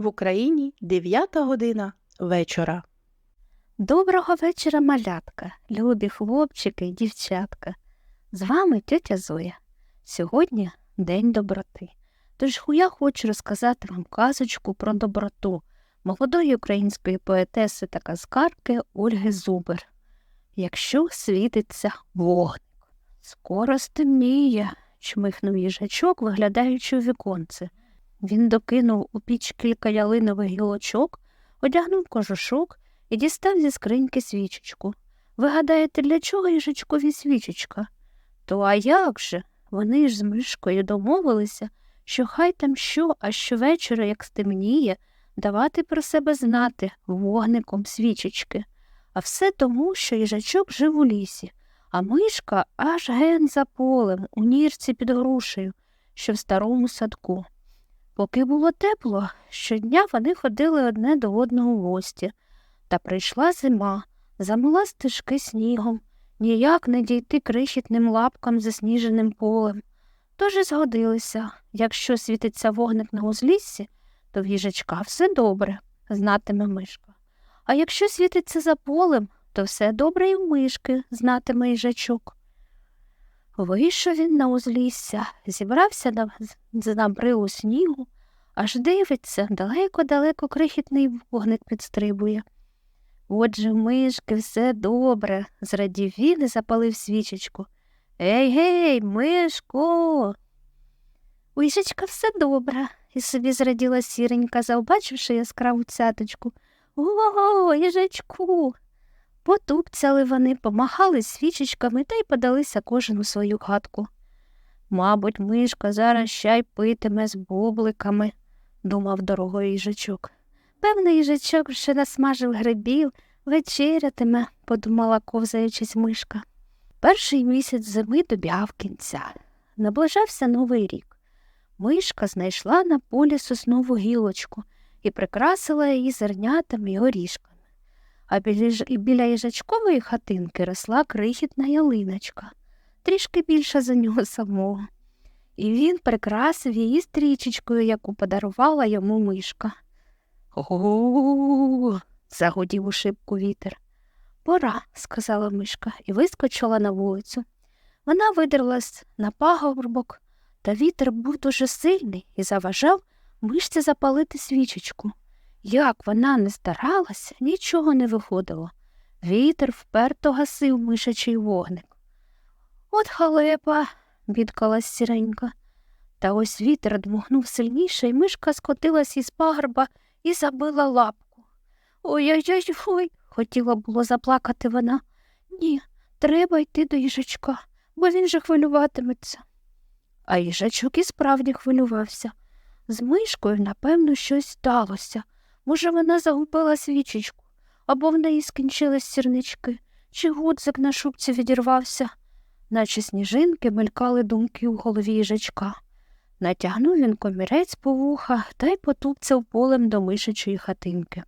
В Україні 9 година вечора. Доброго вечора, малятка, любі хлопчики і дівчатка. З вами тетя Зоя. Сьогодні День доброти. Тож я хочу розказати вам казочку про доброту молодої української поетеси та казкарки Ольги Зубер. Якщо світиться вогник. Скоро стемніє, чмихнув їжачок, виглядаючи у віконце. Він докинув у піч кілька ялинових гілочок, одягнув кожушок і дістав зі скриньки свічечку. Ви гадаєте, для чого їжачкові свічечка? То а як же? Вони ж з мишкою домовилися, що хай там що, а щовечора, як стемніє, давати про себе знати вогником свічечки. А все тому, що їжачок жив у лісі, а мишка аж ген за полем, у нірці під грушею, що в старому садку. Поки було тепло, щодня вони ходили одне до одного в гості. Та прийшла зима, замила стежки снігом, ніяк не дійти крихітним лапкам засніженим полем. Тож і згодилися якщо світиться вогник на узліссі, то в їжачка все добре, знатиме мишка. А якщо світиться за полем, то все добре і в мишки, знатиме їжачок. Вийшов він на узлісся, зібрався на, на снігу, аж дивиться, далеко-далеко крихітний вогник підстрибує. Отже, мишки все добре, зрадів він і запалив свічечку. Ей гей, мишко. У все добре, і собі зраділа сіренька, завбачивши яскраву цяточку. Ого, їжачку. Потупцяли вони, помахали свічечками та й подалися кожен у свою хатку. Мабуть, мишка зараз чай питиме з бубликами, думав дорогою їжачок. Певний їжачок вже насмажив грибів, вечерятиме, подумала, ковзаючись мишка. Перший місяць зими добігав кінця. Наближався новий рік. Мишка знайшла на полі соснову гілочку і прикрасила її зернятами й горішками. А біля, їжачкової хатинки росла крихітна ялиночка, трішки більша за нього самого. І він прикрасив її стрічечкою, яку подарувала йому мишка. Гу. загудів у шибку вітер. Пора, сказала мишка і вискочила на вулицю. Вона видерлась на пагорбок, та вітер був дуже сильний і заважав мишці запалити свічечку. Як вона не старалася, нічого не виходило. Вітер вперто гасив мишачий вогник. От халепа, бідкалась сіренька. Та ось вітер дмухнув сильніше, і мишка скотилась із пагорба і забила лапку. Ой-ой-ой, хотіла було заплакати вона. Ні, треба йти до їжачка, бо він же хвилюватиметься. А їжачок і справді хвилювався. З мишкою, напевно, щось сталося. Може, вона загубила свічечку, або в неї скінчились сірнички, чи гудзик на шубці відірвався, наче сніжинки мелькали думки у голові їжачка. Натягнув він комірець по вуха та й потупцяв полем до мишачої хатинки.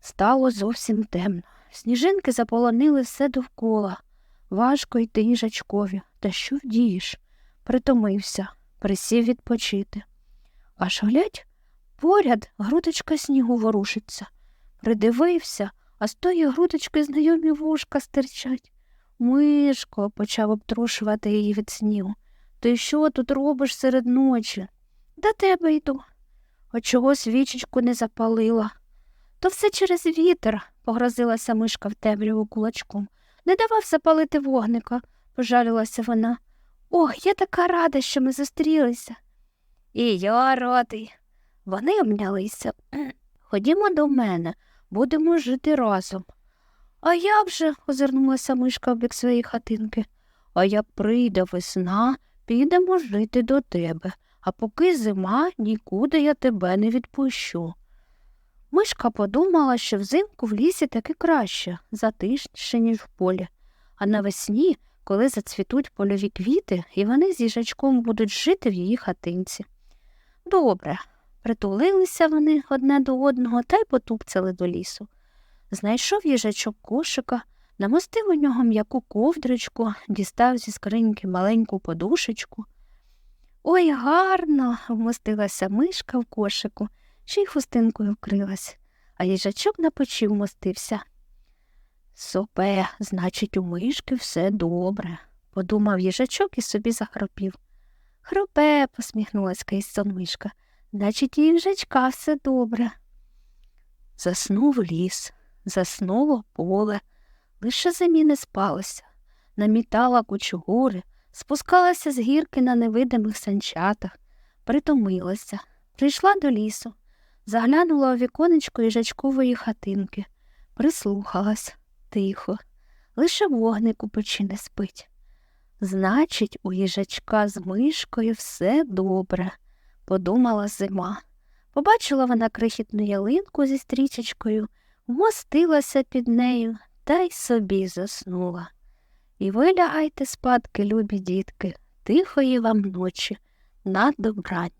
Стало зовсім темно. Сніжинки заполонили все довкола. Важко йти їжачкові. Та що вдієш? Притомився, присів відпочити. Аж глядь, поряд грудочка снігу ворушиться. Придивився, а з тої грудочки знайомі вушка стирчать. Мишко, почав обтрушувати її від снігу. Ти що тут робиш серед ночі? До тебе йду. А чого свічечку не запалила? То все через вітер, погрозилася мишка в темряву кулачком. Не давав запалити вогника, пожалілася вона. Ох, я така рада, що ми зустрілися. І я радий. Вони обнялися. Ходімо до мене, будемо жити разом. А як же, озирнулася мишка в бік своєї хатинки, а як прийде весна, підемо жити до тебе, а поки зима, нікуди я тебе не відпущу. Мишка подумала, що взимку в лісі таки краще, затишніше, ніж в полі, а навесні, коли зацвітуть польові квіти, і вони з їжачком будуть жити в її хатинці. Добре, притулилися вони одне до одного та й потупцяли до лісу. Знайшов їжачок кошика, намостив у нього м'яку ковдричку, дістав зі скриньки маленьку подушечку. Ой, гарно, вмостилася мишка в кошику, ще й хустинкою вкрилась, а їжачок на печі вмостився. Сопе, значить, у мишки все добре, подумав їжачок і собі захропів. Хропе, посміхнулась Кейсон мишка, значить, і їжачка все добре. Заснув ліс, заснуло поле, лише зимі не спалося, намітала кучугури, спускалася з гірки на невидимих санчатах, притомилася, прийшла до лісу, заглянула у віконечко їжачкової хатинки, прислухалась. Тихо, лише вогник у печі не спить. Значить, у їжачка з мишкою все добре, подумала зима. Побачила вона крихітну ялинку зі стрічечкою, вмостилася під нею та й собі заснула. І ви лягайте спадки, любі дітки, тихої вам ночі, на добрань.